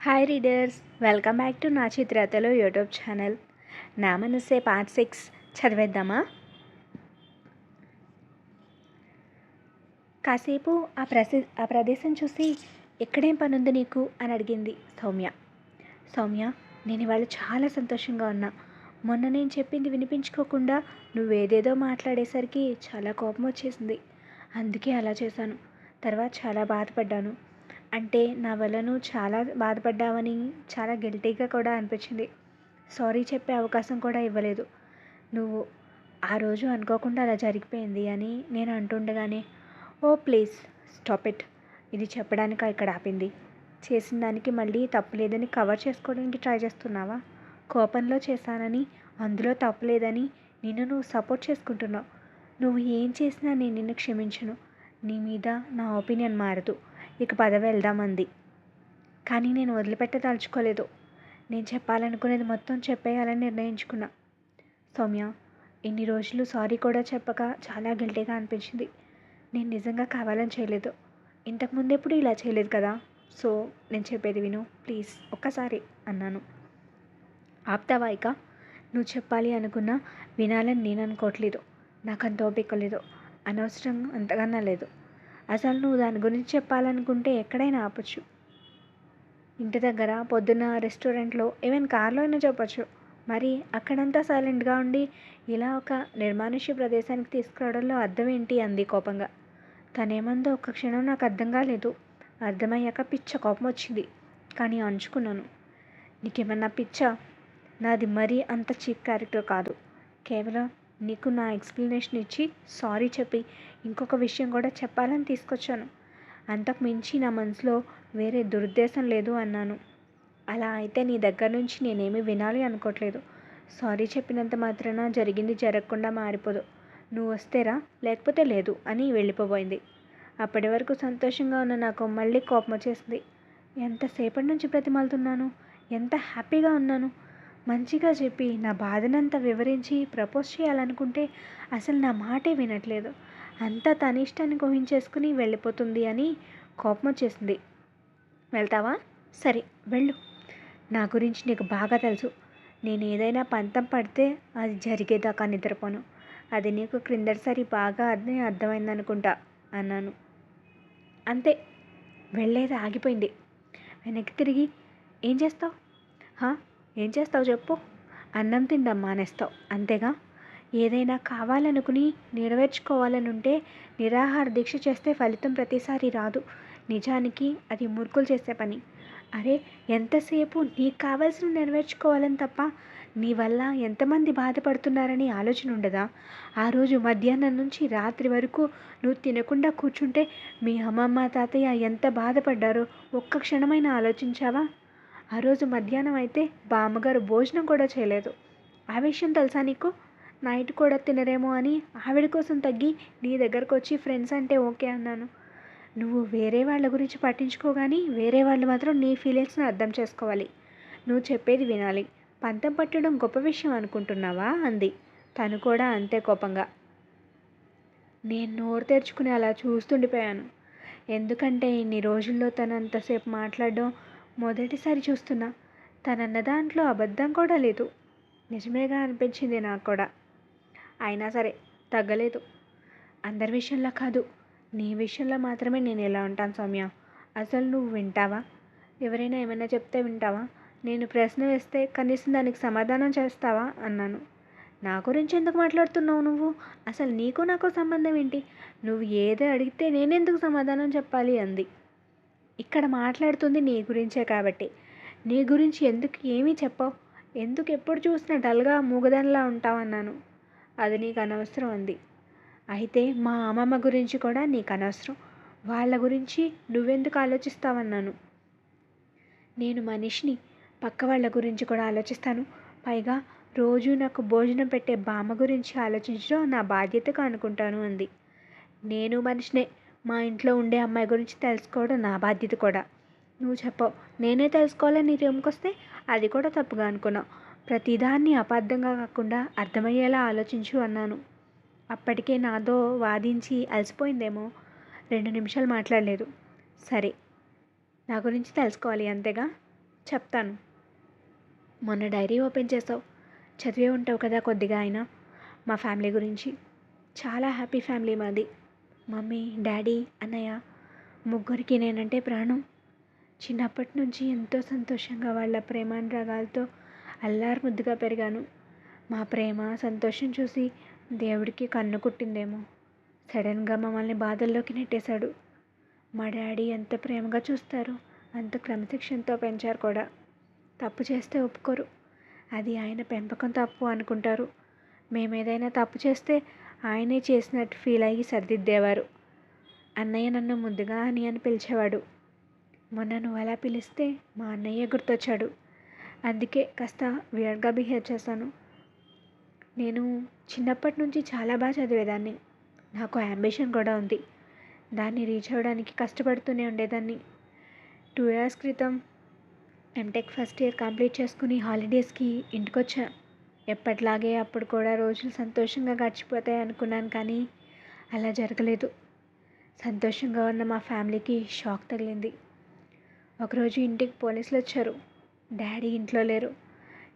Hi readers welcome back to నా చిత్రతలు YouTube channel నా మనసే పార్ట్ సిక్స్ చదివేద్దామా కాసేపు ఆ ప్రసి ఆ ప్రదేశం చూసి ఎక్కడేం పనుంది నీకు అని అడిగింది సౌమ్య. సౌమ్య నేను ఇవాళ చాలా సంతోషంగా ఉన్నా. మొన్న నేను చెప్పింది వినిపించుకోకుండా నువ్వేదేదో మాట్లాడేసరికి చాలా కోపం వచ్చేసింది. అందుకే అలా చేశాను. తర్వాత చాలా బాధపడ్డాను. అంటే నా వల్ల నువ్వు చాలా బాధపడ్డావని చాలా గిల్టీగా కూడా అనిపించింది. సారీ చెప్పే అవకాశం కూడా ఇవ్వలేదు. నువ్వు ఆ రోజు అనుకోకుండా అలా జరిగిపోయింది అని నేను అంటుండగానే ఓ ప్లీజ్ స్టాప్ ఇట్. ఇది చెప్పడానికి ఇక్కడ ఆపింది? చేసిన దానికి మళ్ళీ తప్పు లేదని కవర్ చేసుకోవడానికి ట్రై చేస్తున్నావా? కోపంలో చేశానని అందులో తప్పు లేదని నిన్ను నువ్వు సపోర్ట్ చేసుకుంటున్నావు. నువ్వు ఏం చేసినా నేను నిన్ను క్షమించను. నీ మీద నా ఒపీనియన్ మారదు. ఇక పదవి వెళ్దామంది. కానీ నేను వదిలిపెట్టదలుచుకోలేదు నేను చెప్పాలనుకునేది మొత్తం చెప్పేయాలని నిర్ణయించుకున్నా. సౌమ్య ఇన్ని రోజులు సారీ కూడా చెప్పక చాలా గిల్టీగా అనిపించింది. నేను నిజంగా కావాలని చేయలేదు. ఇంతకుముందు ఎప్పుడు ఇలా చేయలేదు కదా? సో నేను చెప్పేది విను. ప్లీజ్ ఒక్కసారి అన్నాను. ఆప్తావా ఇక? నువ్వు చెప్పాలి అనుకున్నా వినాలని నేను అనుకోవట్లేదు. నాకు అంత ఓపిక లేదు. అనవసరం అంతగా లేదు. అసలు నువ్వు దాని గురించి చెప్పాలనుకుంటే ఎక్కడైనా ఆపచ్చు. ఇంటి దగ్గర పొద్దున్న రెస్టారెంట్లో ఈవెన్ కార్లో అయినా చెప్పచ్చు. మరి అక్కడంతా సైలెంట్గా ఉండి ఇలా ఒక నిర్మానుష్య ప్రదేశానికి తీసుకురావడంలో అర్థం ఏంటి? అంది కోపంగా. తనేమందో ఒక్క క్షణం నాకు అర్థం కాలేదు అర్థమయ్యాక పిచ్చ కోపం వచ్చింది. కానీ అంచుకున్నాను. నీకేమన్నా పిచ్చా? నాది మరీ అంత చీప్ క్యారెక్టర్ కాదు. కేవలం నీకు నా ఎక్స్ప్లెనేషన్ ఇచ్చి సారీ చెప్పి ఇంకొక విషయం కూడా చెప్పాలని తీసుకొచ్చాను. అంతకు మించి నా మనసులో వేరే దురుద్దేశం లేదు అన్నాను. అలా అయితే నీ దగ్గర నుంచి నేనేమి వినాలి అనుకోవట్లేదు సారీ చెప్పినంత మాత్రాన జరిగింది జరగకుండా మారిపోదు. నువ్వు వస్తేరా లేకపోతే లేదు అని వెళ్ళిపోబోయింది. అప్పటి వరకు సంతోషంగా ఉన్న నాకు మళ్ళీ కోపం వచ్చేసింది. ఎంతసేపటి నుంచి బ్రతిమాలుతున్నాను? ఎంత హ్యాపీగా ఉన్నాను? మంచిగా చెప్పి నా బాధనంతా వివరించి ప్రపోజ్ చేయాలనుకుంటే అసలు నా మాటే వినట్లేదు. అంతా తన ఇష్టాన్ని ఊహించేసుకుని వెళ్ళిపోతుంది అని కోపం వచ్చేసింది. వెళ్తావా? సరే వెళ్ళు. నా గురించి నీకు బాగా తెలుసు. నేను ఏదైనా పంతం పడితే అది జరిగేదాకా నిద్రపోను. అది నీకు క్రిందటిసారి బాగా అదే అర్థమైందనుకుంటా అన్నాను. అంతే వెళ్ళేది ఆగిపోయింది. వెనక్కి తిరిగి ఏం చేస్తావు? హా? ఏం చేస్తావు చెప్పు? అన్నం తిండం మానేస్తావు అంతేగా? ఏదైనా కావాలనుకుని నెరవేర్చుకోవాలని ఉంటే నిరాహార దీక్ష చేస్తే ఫలితం ప్రతిసారి రాదు. నిజానికి అది మూర్ఖులు చేసే పని. అరే ఎంతసేపు నీకు కావాల్సిన నెరవేర్చుకోవాలని తప్ప నీ వల్ల ఎంతమంది బాధపడుతున్నారని ఆలోచన ఉండదా? ఆ రోజు మధ్యాహ్నం నుంచి రాత్రి వరకు నువ్వు తినకుండా కూర్చుంటే మీ అమ్మమ్మ తాతయ్య ఎంత బాధపడ్డారో ఒక్క క్షణమైనా ఆలోచించావా? ఆ రోజు మధ్యాహ్నం అయితే బామ్మగారు భోజనం కూడా చేయలేదు. ఆ విషయం తెలుసా నీకు? నైట్ కూడా తినరేమో అని ఆవిడ కోసం తగ్గి నీ దగ్గరకు వచ్చి ఫ్రెండ్స్ అంటే ఓకే అన్నాను. నువ్వు వేరే వాళ్ళ గురించి పట్టించుకోగాని వేరే వాళ్ళు మాత్రం నీ ఫీలింగ్స్ని అర్థం చేసుకోవాలి. నువ్వు చెప్పేది వినాలి. పంతం పట్టడం గొప్ప విషయం అనుకుంటున్నావా? అంది. తను కూడా అంతే కోపంగా. నేను నోరు తెరుచుకుని అలా చూస్తుండిపోయాను. ఎందుకంటే ఇన్ని రోజుల్లో తను అంతసేపు మాట్లాడడం మొదటిసారి చూస్తున్నా. తనన్న దాంట్లో అబద్ధం కూడా లేదు. నిజమేగా అనిపించింది నాకు కూడా. అయినా సరే తగ్గలేదు. అందరి విషయంలో కాదు. నీ విషయంలో మాత్రమే నేను ఎలా ఉంటాను సౌమ్య. అసలు నువ్వు వింటావా? ఎవరైనా ఏమైనా చెప్తే వింటావా? నేను ప్రశ్న వేస్తే కనీసం దానికి సమాధానం చేస్తావా? అన్నాను. నా గురించి ఎందుకు మాట్లాడుతున్నావు నువ్వు? అసలు నీకు నాకు సంబంధం ఏంటి? నువ్వు ఏదో అడిగితే నేనెందుకు సమాధానం చెప్పాలి? అంది. ఇక్కడ మాట్లాడుతుంది నీ గురించే కాబట్టి. నీ గురించి ఎందుకు ఏమీ చెప్పావు? ఎందుకు ఎప్పుడు చూసినా డల్గా మూగదానిలా ఉంటావన్నాను. అది నీకు అనవసరం అంది. అయితే మా అమ్మమ్మ గురించి కూడా నీకు అనవసరం. వాళ్ళ గురించి నువ్వెందుకు ఆలోచిస్తావన్నాను? నేను మనిషిని పక్క వాళ్ళ గురించి కూడా ఆలోచిస్తాను. పైగా రోజు నాకు భోజనం పెట్టే బామ్మ గురించి ఆలోచించడం నా బాధ్యతగా అనుకుంటాను అంది. నేను మనిషినే మా ఇంట్లో ఉండే అమ్మాయి గురించి తెలుసుకోవడం నా బాధ్యత కూడా. నువ్వు చెప్పవు. నేనే తెలుసుకోవాలని నీ రూమ్కి వస్తే అది కూడా తప్పుగా అనుకున్నావు. ప్రతిదాన్ని అపార్థంగా కాకుండా అర్థమయ్యేలా ఆలోచించు అన్నాను. అప్పటికే నాతో వాదించి అలసిపోయిందేమో? రెండు నిమిషాలు మాట్లాడలేదు. సరే నా గురించి తెలుసుకోవాలి అంతేగా? చెప్తాను. మొన్న డైరీ ఓపెన్ చేసావు. చదివే ఉంటావు కదా కొద్దిగా అయినా. మా ఫ్యామిలీ గురించి. చాలా హ్యాపీ ఫ్యామిలీ మాది. మమ్మీ డాడీ అన్నయ్య ముగ్గురికి నేనంటే ప్రాణం. చిన్నప్పటి నుంచి ఎంతో సంతోషంగా వాళ్ళ ప్రేమానురాగాలతో అల్లారు ముద్దుగా పెరిగాను. మా ప్రేమ సంతోషం చూసి దేవుడికి కన్ను కుట్టిందేమో. సడన్గా మమ్మల్ని బాధల్లోకి నెట్టేశాడు. మా డాడీ ఎంత ప్రేమగా చూస్తారు అంత క్రమశిక్షణతో పెంచారు కూడా. తప్పు చేస్తే ఒప్పుకోరు. అది ఆయన పెంపకం తప్పు అనుకుంటారు. మేము ఏదైనా తప్పు చేస్తే ఆయనే చేసినట్టు ఫీల్ అయ్యి సర్దిద్దేవారు. అన్నయ్య నన్ను ముద్దుగా అని అని పిలిచేవాడు. మొన్న నువ్వు అలా పిలిస్తే మా అన్నయ్య గుర్తొచ్చాడు. అందుకే కాస్త వియర్డ్గా బిహేవ్ చేశాను. నేను చిన్నప్పటి నుంచి చాలా బాగా చదివేదాన్ని. నాకు అంబిషన్ కూడా ఉంది. దాన్ని రీచ్ అవ్వడానికి కష్టపడుతూనే ఉండేదాన్ని. టూ ఇయర్స్ క్రితం ఎంటెక్ ఫస్ట్ ఇయర్ కంప్లీట్ చేసుకుని హాలిడేస్కి ఇంటికి వచ్చా ఎప్పటిలాగే అప్పుడు కూడా రోజులు సంతోషంగా గడిచిపోతాయి అనుకున్నాను కానీ అలా జరగలేదు. సంతోషంగా ఉన్న మా ఫ్యామిలీకి షాక్ తగిలింది. ఒకరోజు ఇంటికి పోలీసులు వచ్చారు. డాడీ ఇంట్లో లేరు.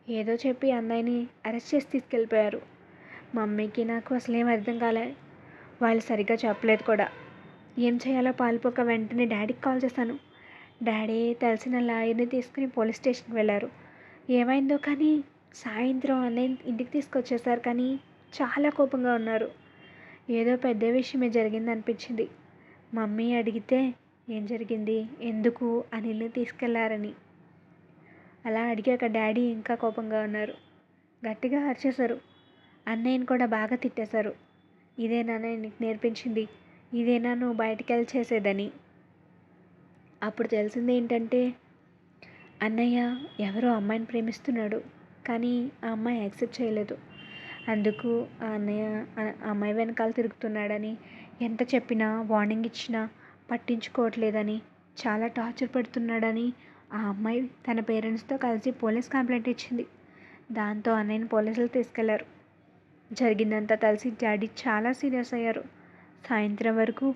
ఏదో చెప్పి అన్నయ్యని అరెస్ట్ చేసి తీసుకెళ్ళిపోయారు. మమ్మీకి నాకు అసలు ఏం అర్థం కాలే. వాళ్ళు సరిగ్గా చెప్పలేదు కూడా. ఏం చేయాలో పాల్పోక వెంటనే డాడీకి కాల్ చేశాను. డాడీ తెలిసిన లాయర్ని తీసుకుని పోలీస్ స్టేషన్కి వెళ్ళారు. ఏమైందో కానీ సాయంత్రం అన్నయ్య ఇంటికి తీసుకొచ్చేసారు కానీ చాలా కోపంగా ఉన్నారు. ఏదో పెద్ద విషయమే జరిగింది అనిపించింది మమ్మీ అడిగితే ఏం జరిగింది ఎందుకు అనిల్ని తీసుకెళ్ళారని. అలా అడిగాక డాడీ ఇంకా కోపంగా ఉన్నారు. గట్టిగా అరిచేశారు. అన్నయ్యని కూడా బాగా తిట్టేశారు. ఇదేనా నీకు నేర్పించింది? ఇదేనా నువ్వు బయటికి వెళ్ళి చేసేదని? అప్పుడు తెలిసింది ఏంటంటే అన్నయ్య ఎవరో అమ్మాయిని ప్రేమిస్తున్నాడు. కానీ ఆ అమ్మాయి యాక్సెప్ట్ చేయలేదు. అందుకు ఆ అన్నయ్య ఆ అమ్మాయి వెనకాల తిరుగుతున్నాడని ఎంత చెప్పినా వార్నింగ్ ఇచ్చినా పట్టించుకోవట్లేదని చాలా టార్చర్ పెడుతున్నాడని ఆ అమ్మాయి తన పేరెంట్స్తో కలిసి పోలీస్ కంప్లైంట్ ఇచ్చింది. దాంతో అన్నయ్యని పోలీసులు తీసుకెళ్ళారు. జరిగిందంతా తెలిసి డాడీ చాలా సీరియస్ అయ్యారు. సాయంత్రం వరకు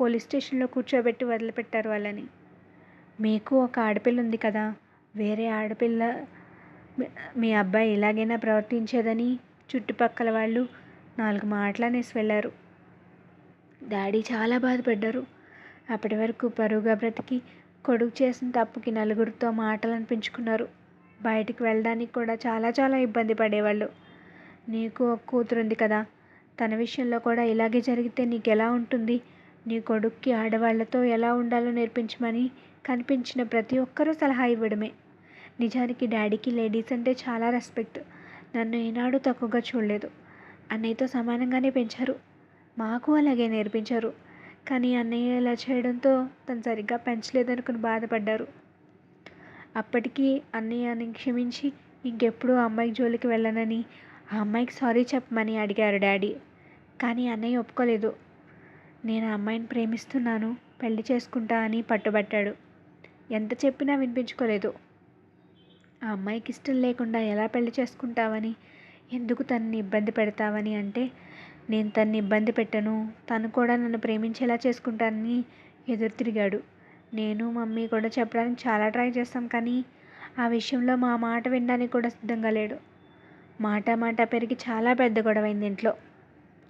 పోలీస్ స్టేషన్లో కూర్చోబెట్టి వదిలిపెట్టారు వాళ్ళని. మీకు ఒక ఆడపిల్ల ఉంది కదా వేరే ఆడపిల్ల మీ అబ్బాయి ఇలాగైనా ప్రవర్తించేదని చుట్టుపక్కల వాళ్ళు నాలుగు మాటలనేసి వెళ్ళారు. డాడీ చాలా బాధపడ్డారు. అప్పటి వరకు పరువుగా బ్రతికి కొడుకు చేసిన తప్పుకి నలుగురితో మాటలు అనిపించుకున్నారు బయటికి వెళ్ళడానికి కూడా చాలా చాలా ఇబ్బంది పడేవాళ్ళు. నీకు ఒక కూతురు ఉంది కదా తన విషయంలో కూడా ఇలాగే జరిగితే నీకు ఎలా ఉంటుంది? నీ కొడుక్కి ఆడవాళ్ళతో ఎలా ఉండాలో నేర్పించమని కనిపించిన ప్రతి ఒక్కరూ సలహా ఇవ్వడమే. నిజానికి డాడీకి లేడీస్ అంటే చాలా రెస్పెక్ట్. నన్ను ఏనాడు తక్కువగా చూడలేదు. అన్నయ్యతో సమానంగానే పెంచారు. మాకు అలాగే నేర్పించారు. కానీ అన్నయ్య ఇలా చేయడంతో తను సరిగ్గా పెంచలేదనుకుని బాధపడ్డారు. అప్పటికీ అన్నయ్యని క్షమించి ఇంకెప్పుడు అమ్మాయి జోలికి వెళ్ళనని ఆ అమ్మాయికి సారీ చెప్పమని అడిగారు డాడీ. కానీ అన్నయ్య ఒప్పుకోలేదు. నేను ఆ అమ్మాయిని ప్రేమిస్తున్నాను పెళ్ళి చేసుకుంటా అని పట్టుబట్టాడు. ఎంత చెప్పినా వినిపించుకోలేదు. ఆ అమ్మాయికి ఇష్టం లేకుండా ఎలా పెళ్ళి చేసుకుంటావని? ఎందుకు తనని ఇబ్బంది పెడతావని అంటే నేను తన్ని ఇబ్బంది పెట్టను. తను కూడా నన్ను ప్రేమించేలా చేసుకుంటానని ఎదురు తిరిగాడు. నేను మమ్మీ కూడా చెప్పడానికి చాలా ట్రై చేస్తాం కానీ ఆ విషయంలో మా మాట వినడానికి కూడా సిద్ధంగా లేడు. మాట మాట పెరిగి చాలా పెద్ద గొడవైంది ఇంట్లో.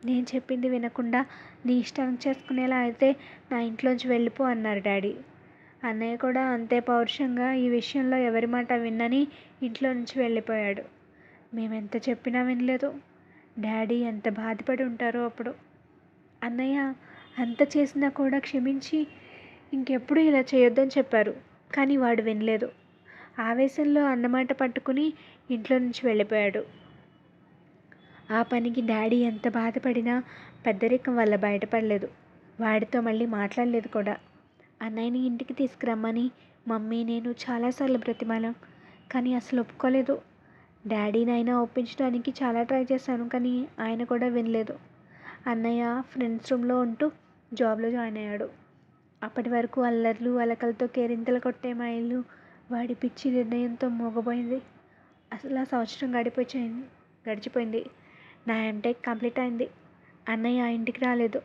నేను చెప్పింది వినకుండా నీ ఇష్టం చేసుకునేలా అయితే నా ఇంట్లోంచి వెళ్ళిపో అన్నారు డాడీ. అన్నయ్య కూడా అంతే పౌరుషంగా ఈ విషయంలో ఎవరి మాట విన్నని ఇంట్లో నుంచి వెళ్ళిపోయాడు. మేమెంత చెప్పినా వినలేదు. డాడీ ఎంత బాధపడి ఉంటారో అప్పుడు. అన్నయ్య అంత చేసినా కూడా క్షమించి ఇంకెప్పుడు ఇలా చేయొద్దని చెప్పారు. కానీ వాడు వినలేదు. ఆవేశంలో అన్నమాట పట్టుకుని ఇంట్లో నుంచి వెళ్ళిపోయాడు. ఆ పనికి డాడీ ఎంత బాధపడినా పెద్దరికం వల్ల బయటపడలేదు. వాడితో మళ్ళీ మాట్లాడలేదు కూడా. అన్నయ్యని ఇంటికి తీసుకురమ్మని మమ్మీ నేను చాలాసార్లు బ్రతిమాలాం. కానీ అసలు ఒప్పుకోలేదు. డాడీనైనా ఒప్పించడానికి చాలా ట్రై చేశాను కానీ ఆయన కూడా వినలేదు. అన్నయ్య ఫ్రెండ్స్ రూమ్లో ఉంటూ జాబ్లో జాయిన్ అయ్యాడు. అప్పటి వరకు అల్లర్లు అలకలతో కేరింతలు కొట్టే మా ఇల్లు వాడి పిచ్చి నిర్ణయంతో మోగబోయింది. అసలు ఆ సంవత్సరం గడిపోయింది గడిచిపోయింది. నా ఎంటెక్ కంప్లీట్ అయింది. అన్నయ్య ఆ ఇంటికి రాలేదు.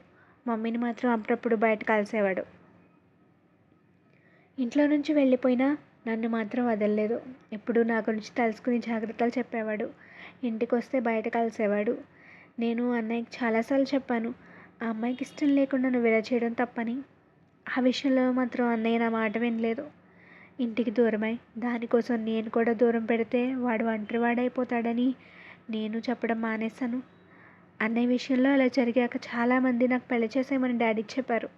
మమ్మీని మాత్రం అప్పుడప్పుడు బయట కలిసేవాడు. ఇంట్లో నుంచి వెళ్ళిపోయినా నన్ను మాత్రం వదలలేదు. ఎప్పుడూ నా గురించి తలుసుకుని జాగ్రత్తలు చెప్పేవాడు. ఇంటికి వస్తే బయట కలిసేవాడు. నేను అన్నయ్యకి చాలాసార్లు చెప్పాను ఆ అమ్మాయికి ఇష్టం లేకుండా నువ్వు ఇలా చేయడం తప్పని. ఆ విషయంలో మాత్రం అన్నయ్య నా మాట వినలేదు. ఇంటికి దూరమై దానికోసం నేను కూడా దూరం పెడితే వాడు ఒంటరివాడైపోతాడని నేను చెప్పడం మానేశాను. అన్నయ్య విషయంలో అలా జరిగాక చాలామంది నాకు పెళ్ళి చేసేయమని డాడీకి చెప్పారు.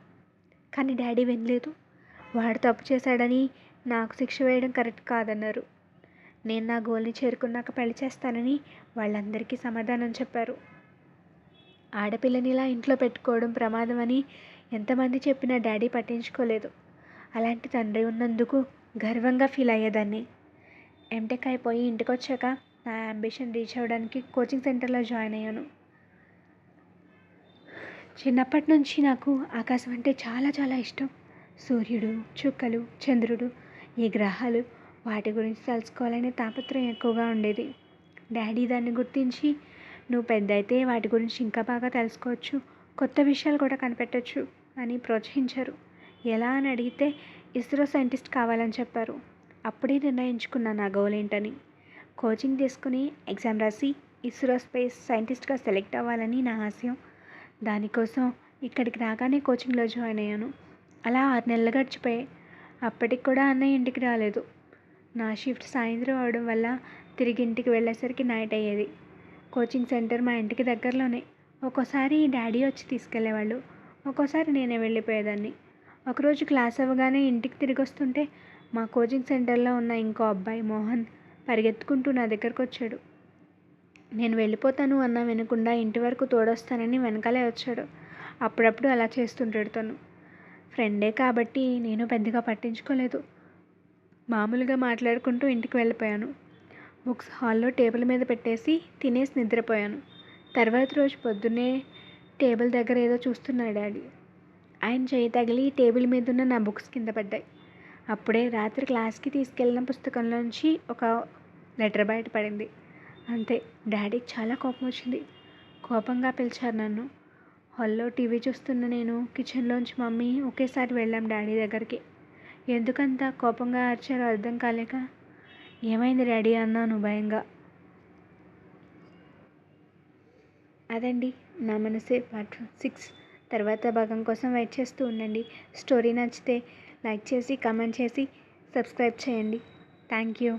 కానీ డాడీ వినలేదు. వాడు తప్పు చేశాడని నాకు శిక్ష వేయడం కరెక్ట్ కాదన్నారు. నేను నా గోల్ని చేరుకున్నాక పెళ్ళి చేస్తానని వాళ్ళందరికీ సమాధానం చెప్పారు. ఆడపిల్లని ఇలా ఇంట్లో పెట్టుకోవడం ప్రమాదం అని ఎంతమంది చెప్పినా డాడీ పట్టించుకోలేదు. అలాంటి తండ్రి ఉన్నందుకు గర్వంగా ఫీల్ అయ్యేదాన్ని. ఎంటెక్ అయిపోయి ఇంటికి వచ్చాక నా అంబిషన్ రీచ్ అవ్వడానికి కోచింగ్ సెంటర్లో జాయిన్ అయ్యాను. చిన్నప్పటి నుంచి నాకు ఆకాశం అంటే చాలా చాలా ఇష్టం. సూర్యుడు చుక్కలు చంద్రుడు ఈ గ్రహాలు వాటి గురించి తెలుసుకోవాలనే తాపత్రయం ఎక్కువగా ఉండేది. డాడీ దాన్ని గుర్తించి నువ్వు పెద్ద అయితే వాటి గురించి ఇంకా బాగా తెలుసుకోవచ్చు కొత్త విషయాలు కూడా కనిపెట్టవచ్చు అని ప్రోత్సహించారు. ఎలా అని అడిగితే ఇస్రో సైంటిస్ట్ కావాలని చెప్పారు. అప్పుడే నిర్ణయించుకున్నా నా గోల్ ఏంటని. కోచింగ్ తీసుకుని ఎగ్జామ్ రాసి ఇస్రో స్పేస్ సైంటిస్ట్గా సెలెక్ట్ అవ్వాలని నా ఆశయం. దానికోసం ఇక్కడికి రాగానే కోచింగ్లో జాయిన్ అయ్యాను. అలా ఆరు నెలలు గడిచిపోయాయి. అప్పటికి కూడా అన్నయ్య ఇంటికి రాలేదు. నా షిఫ్ట్ సాయంత్రం అవడం వల్ల తిరిగి ఇంటికి వెళ్ళేసరికి నైట్ అయ్యేది. కోచింగ్ సెంటర్ మా ఇంటికి దగ్గరలోనే. ఒక్కోసారి డాడీ వచ్చి తీసుకెళ్ళేవాళ్ళు ఒక్కోసారి నేనే వెళ్ళిపోయేదాన్ని. ఒకరోజు క్లాస్ అవ్వగానే ఇంటికి తిరిగి వస్తుంటే మా కోచింగ్ సెంటర్లో ఉన్న ఇంకో అబ్బాయి మోహన్ పరిగెత్తుకుంటూ నా దగ్గరకు వచ్చాడు. నేను వెళ్ళిపోతాను అన్నా వినకుండా ఇంటి వరకు తోడొస్తానని వెనకాలే వచ్చాడు. అప్పుడప్పుడు అలా చేస్తుంటాడు తను. ఫ్రెండే కాబట్టి నేను పెద్దగా పట్టించుకోలేదు. మామూలుగా మాట్లాడుకుంటూ ఇంటికి వెళ్ళిపోయాను. బుక్స్ హాల్లో టేబుల్ మీద పెట్టేసి తినేసి నిద్రపోయాను. తర్వాత రోజు పొద్దున్నే టేబుల్ దగ్గర ఏదో చూస్తున్నాడు డాడీ. ఆయన చేయి తగిలి టేబుల్ మీద ఉన్న నా బుక్స్ కింద పడ్డాయి. అప్పుడే రాత్రి క్లాస్కి తీసుకెళ్ళిన పుస్తకంలోంచి ఒక లెటర్ బయట పడింది అంతే డాడీకి చాలా కోపం వచ్చింది. కోపంగా పిలిచారు నన్ను. హాల్లో టీవీ చూస్తున్న నేను కిచెన్లోంచి మమ్మీ ఒకేసారి వెళ్ళాం డాడీ దగ్గరికి. ఎందుకంత కోపంగా అరిచారో అర్థం కాలేక ఏమైంది డాడీ అన్నాను భయంగా. అదండి నా మనసే పార్ట్ సిక్స్. తర్వాత భాగం కోసం వెయిట్ చేస్తూ ఉండండి. స్టోరీ నచ్చితే లైక్ చేసి కమెంట్ చేసి సబ్స్క్రైబ్ చేయండి. Thank you.